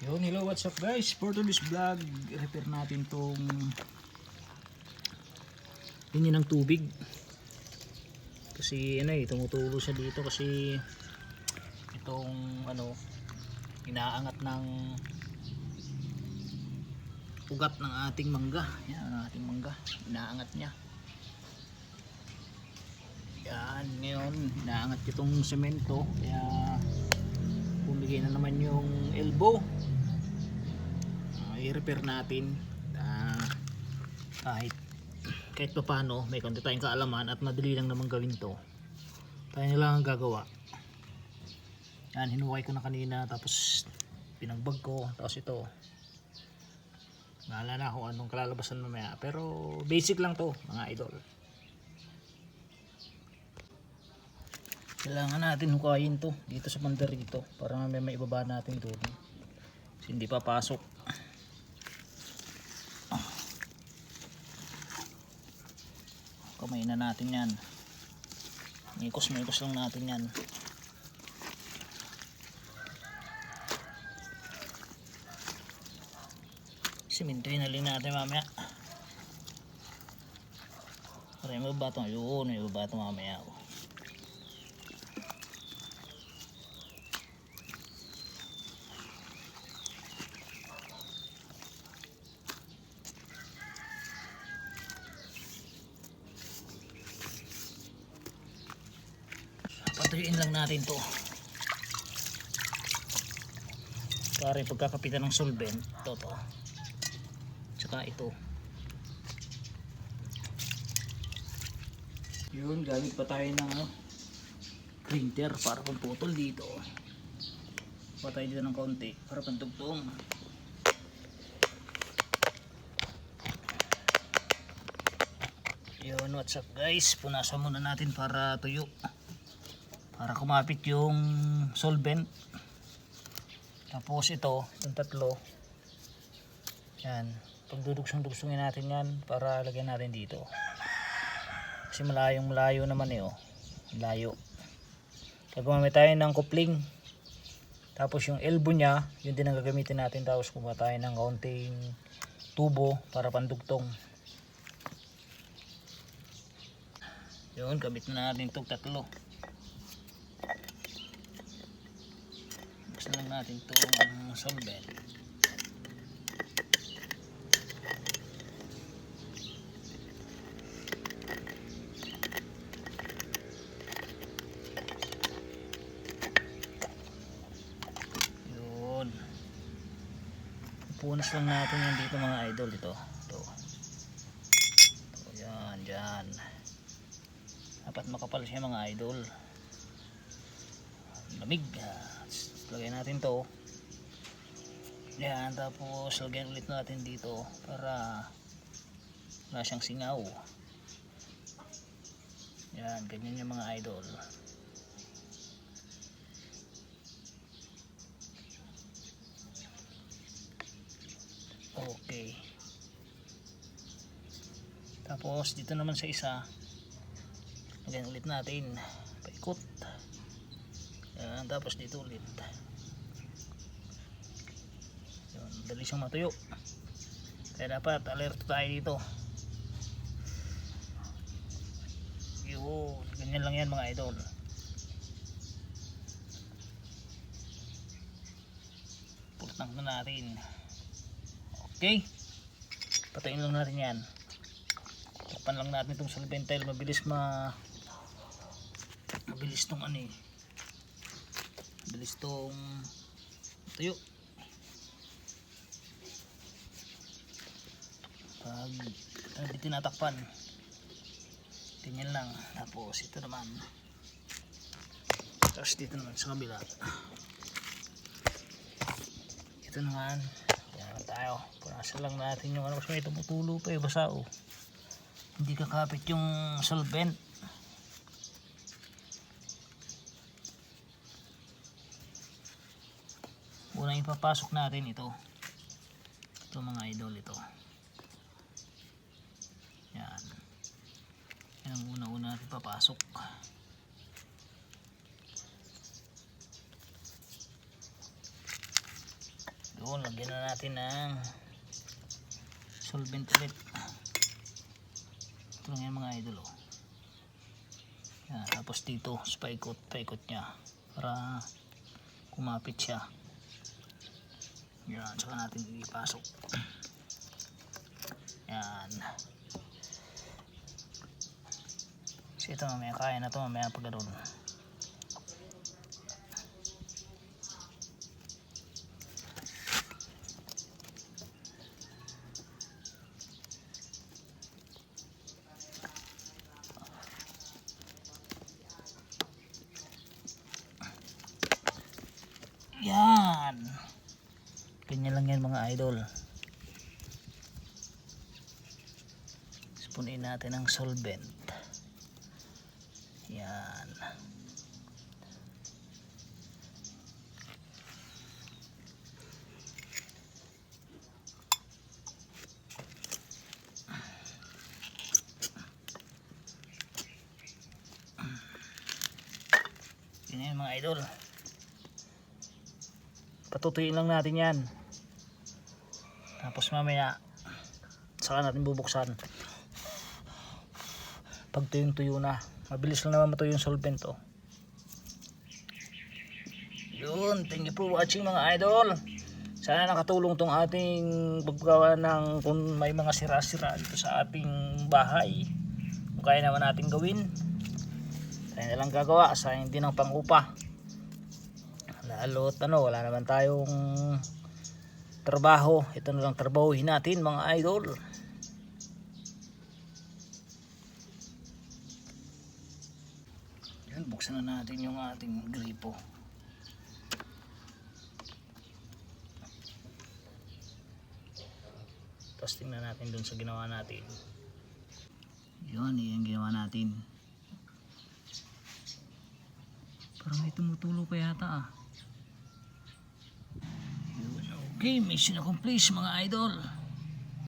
Yun, hello, what's up guys? For today's vlog, repair natin tong linya ng tubig. Kasi ano eh, tumutulo siya dito kasi itong ano, inaangat ng ugat ng ating mangga. Yan, ang ating mangga. Inaangat niya. Yan, ngayon, inaangat itong semento. Kaya, bumigay na naman yung elbow. Uh, i-repair natin. Ah, kahit kahit pa paano, may konti tayong kaalaman at madali lang naman gawin to. Tayo na lang ang gagawa. Yan, hinuway ko na kanina tapos pinagbag ko. Tapos ito, Naalala ko anong kalalabasan mamaya. Pero basic lang to mga idol. Kailangan natin hukayin to dito sa pander dito. Para mamaya may ibaba natin doon. Kasi hindi papasok. Kamay na natin yan. Mikos-mikos lang natin yan. Simintuin na rin natin mamaya. Para yung babatong yun, yung babatong mamaya. Oh. Patuyuin lang natin to. Para pagkakapitan ng solvent, ito to. Tsaka ito. Yun gamit pa tayo ng ano, printer para pamputol dito. Patay dito ng konti para pantugtong yun what's up guys? Punasan muna natin para tuyo para kumapit yung solvent. Tapos ito yung tatlo. Yan. Pagdudugsong-dugsongin natin yan para lagyan natin dito. Kasi malayong malayo naman eh oh. Layo gagawin tayo ng kupling tapos yung elbow nya yun din ang gagamitin natin. Tapos kumuha tayo ng kaunting tubo para pandugtong. Yun kabit na natin itong tatlo buksan lang natin itong solvent Yun. Punas lang natin yan dito mga idol. Ito. Ito. Ito yan. Dapat makapal siya mga idol. Lamig. Ah, Lagyan natin to. Yan. Tapos lagyan ulit natin dito para wala siyang singaw. Yan. Ganyan yung mga idol. Okay. Tapos dito naman sa isa, lagyan ulit natin. Paikot. Yan, tapos dito ulit. Yun, dali siyang matuyo. Kaya dapat alert tayo dito. Yun, ganyan lang yan mga idol. Pultang na natin. Okay. Patayin lang natin yan. Takpan lang natin itong solventile. Mabilis ma... Mabilis tong ano eh. Mabilis tong... Tuyo. Pag hindi tinatakpan. Ganyan lang. Tapos ito naman. Tapos dito naman sa kabila. Ito naman. Yan tayo. Punasan lang natin yung ano kasi may tumutulo pa eh. Basa oh. Hindi kakapit yung solvent. Unang ipapasok natin ito. Ito mga idol ito. Yan. Yan ang una-una natin papasok. Yun, lagyan na natin ng solvent ulit. Ito lang yan mga idol oh. Yan, tapos dito, paikot, paikot niya para kumapit siya. Yan, saka natin ipasok. Yan. Kasi ito mamaya kaya na ito mamaya pag ganun. Yan. Ganyan lang yan mga idol. Spunin natin ang solvent. Yan. Yan mga idol. Patutuyin lang natin yan. Tapos mamaya saka natin bubuksan. Pag tuyong tuyo na. Mabilis lang naman matuyo yung solvent oh. Yun, thank you for watching mga idol. Sana nakatulong tong ating paggawa ng kung may mga sira-sira dito sa ating bahay. Kung kaya naman natin gawin. Tayo na lang gagawa. Sayang din ang pangupa lalo't ano wala naman tayong trabaho. Ito na lang trabahuhin natin mga idol. Yan buksan na natin yung ating gripo. Tapos tingnan natin dun sa ginawa natin. Yun yung ginawa natin. Parang may tumutulo pa yata ah Okay, mission accomplished mga idol.